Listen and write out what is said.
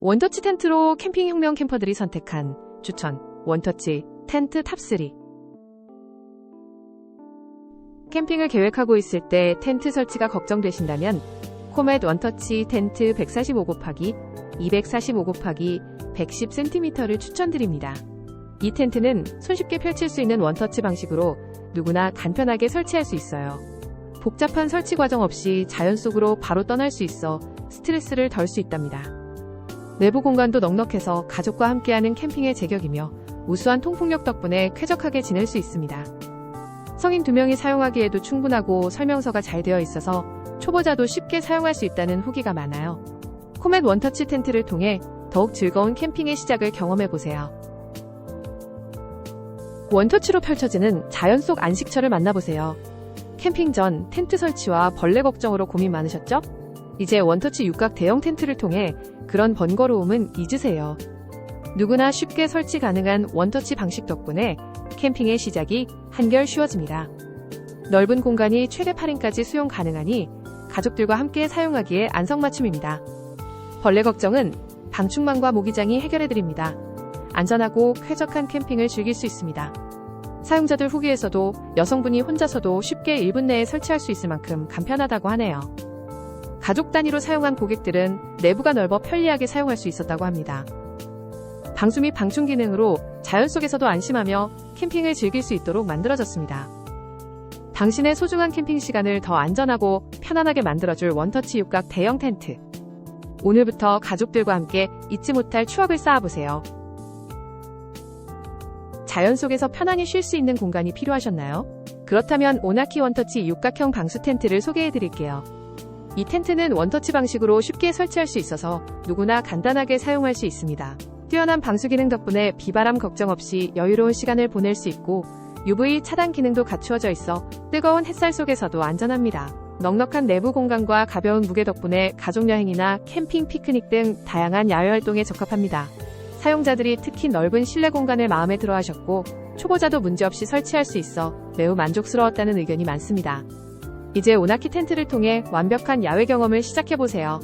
원터치 텐트로 캠핑 혁명 캠퍼들이 선택한 추천 원터치 텐트 탑3 캠핑을 계획하고 있을 때 텐트 설치가 걱정되신다면 코멧 원터치 텐트 145 곱하기 245 곱하기 110cm를 추천드립니다. 이 텐트는 손쉽게 펼칠 수 있는 원터치 방식으로 누구나 간편하게 설치할 수 있어요. 복잡한 설치 과정 없이 자연 속으로 바로 떠날 수 있어 스트레스를 덜 수 있답니다. 내부 공간도 넉넉해서 가족과 함께하는 캠핑의 제격이며 우수한 통풍력 덕분에 쾌적하게 지낼 수 있습니다. 성인 2명이 사용하기에도 충분하고 설명서가 잘 되어 있어서 초보자도 쉽게 사용할 수 있다는 후기가 많아요. 코멧 원터치 텐트를 통해 더욱 즐거운 캠핑의 시작을 경험해보세요. 원터치로 펼쳐지는 자연 속 안식처를 만나보세요. 캠핑 전 텐트 설치와 벌레 걱정으로 고민 많으셨죠? 이제 원터치 육각 대형 텐트를 통해 그런 번거로움은 잊으세요. 누구나 쉽게 설치 가능한 원터치 방식 덕분에 캠핑의 시작이 한결 쉬워집니다. 넓은 공간이 최대 8인까지 수용 가능하니 가족들과 함께 사용하기에 안성맞춤입니다. 벌레 걱정은 방충망과 모기장이 해결해드립니다. 안전하고 쾌적한 캠핑을 즐길 수 있습니다. 사용자들 후기에서도 여성분이 혼자서도 쉽게 1분 내에 설치할 수 있을 만큼 간편하다고 하네요. 가족 단위로 사용한 고객들은 내부가 넓어 편리하게 사용할 수 있었다고 합니다. 방수 및 방충 기능으로 자연 속에서도 안심하며 캠핑을 즐길 수 있도록 만들어졌습니다. 당신의 소중한 캠핑 시간을 더 안전하고 편안하게 만들어줄 원터치 육각 대형 텐트. 오늘부터 가족들과 함께 잊지 못할 추억을 쌓아보세요. 자연 속에서 편안히 쉴 수 있는 공간이 필요하셨나요? 그렇다면 오나키 원터치 육각형 방수 텐트를 소개해 드릴게요. 이 텐트는 원터치 방식으로 쉽게 설치할 수 있어서 누구나 간단하게 사용할 수 있습니다. 뛰어난 방수 기능 덕분에 비바람 걱정 없이 여유로운 시간을 보낼 수 있고 UV 차단 기능도 갖추어져 있어 뜨거운 햇살 속에서도 안전합니다. 넉넉한 내부 공간과 가벼운 무게 덕분에 가족 여행이나 캠핑 피크닉 등 다양한 야외 활동에 적합합니다. 사용자들이 특히 넓은 실내 공간을 마음에 들어 하셨고 초보자도 문제없이 설치할 수 있어 매우 만족스러웠다는 의견이 많습니다. 이제 오나키 텐트를 통해 완벽한 야외 경험을 시작해보세요.